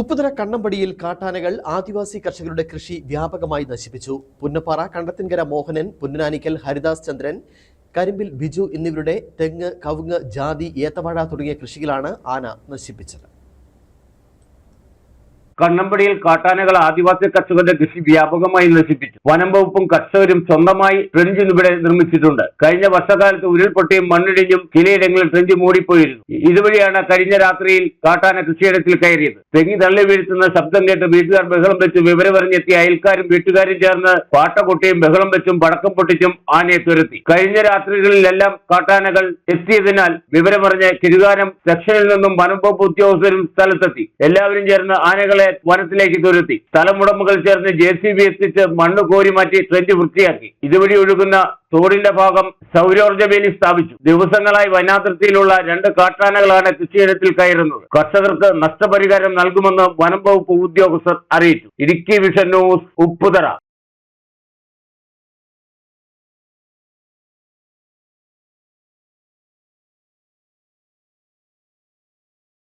ഉപ്പുതറ കണ്ണമ്പടിയിൽ കാട്ടാനകൾ ആദിവാസി കർഷകരുടെ കൃഷി വ്യാപകമായി നശിപ്പിച്ചു. പുന്നപ്പാറ കണ്ടത്തിൻകര മോഹനൻ പുന്നനാനിക്കൽ ഹരിദാസ് ചന്ദ്രൻ കരിമ്പിൽ ബിജു എന്നിവരുടെ തെങ്ങ് കവുങ്ങ് ജാതി ഏത്തവാഴ തുടങ്ങിയ കൃഷികളാണ് ആന നശിപ്പിച്ചത്. കണ്ണമ്പടിയിൽ കാട്ടാനകൾ ആദിവാസി കർഷകരുടെ കൃഷി വ്യാപകമായി നശിപ്പിച്ചു. വനം വകുപ്പും കർഷകരും സ്വന്തമായി ട്രെഞ്ച് ഇവിടെ നിർമ്മിച്ചിട്ടുണ്ട്. കഴിഞ്ഞ വർഷകാലത്ത് ഉരുൾപൊട്ടിയും മണ്ണിടിഞ്ഞും ചിലയിടങ്ങളിൽ ട്രെഞ്ച് മൂടിപ്പോയിരുന്നു. ഇതുവഴിയാണ് കഴിഞ്ഞ രാത്രിയിൽ കാട്ടാന കൃഷിയിടത്തിൽ കയറിയത്. തെങ്ങി തള്ളി വീഴ്ത്തുന്ന ശബ്ദം കേട്ട് വീട്ടുകാർ ബഹളം വെച്ച് വിവരമറിഞ്ഞെത്തിയ അയൽക്കാരും വീട്ടുകാരും ചേർന്ന് പാട്ട കൊട്ടിയും ബഹളം വെച്ചും പടക്കം പൊട്ടിച്ചും ആനയെ തുരത്തി. കഴിഞ്ഞ രാത്രികളിലെല്ലാം കാട്ടാനകൾ എത്തിയതിനാൽ വിവരമറിഞ്ഞ് കിരുകാരം സെക്ഷനിൽ നിന്നും വനം വകുപ്പ് ഉദ്യോഗസ്ഥരും സ്ഥലത്തെത്തി. എല്ലാവരും ചേർന്ന് ആനകളെ വനത്തിലേക്ക് തുരത്തി. സ്ഥലമുടമകൾ ചേർന്ന് ജെ സി ബി എത്തിച്ച് മണ്ണ് കോരി മാറ്റി ട്രെഞ്ച് വൃത്തിയാക്കി. ഇതുവഴി ഒഴുകുന്ന തോടിന്റെ ഭാഗം സൗരോർജ വേലി സ്ഥാപിച്ചു. ദിവസങ്ങളായി വനാതിർത്തിയിലുള്ള രണ്ട് കാട്ടാനകളാണ് കൃഷിയിടത്തിൽ കയറുന്നത്. കർഷകർക്ക് നഷ്ടപരിഹാരം നൽകുമെന്ന് വനം വകുപ്പ് ഉദ്യോഗസ്ഥർ അറിയിച്ചു. Idukki vision news Upputhara.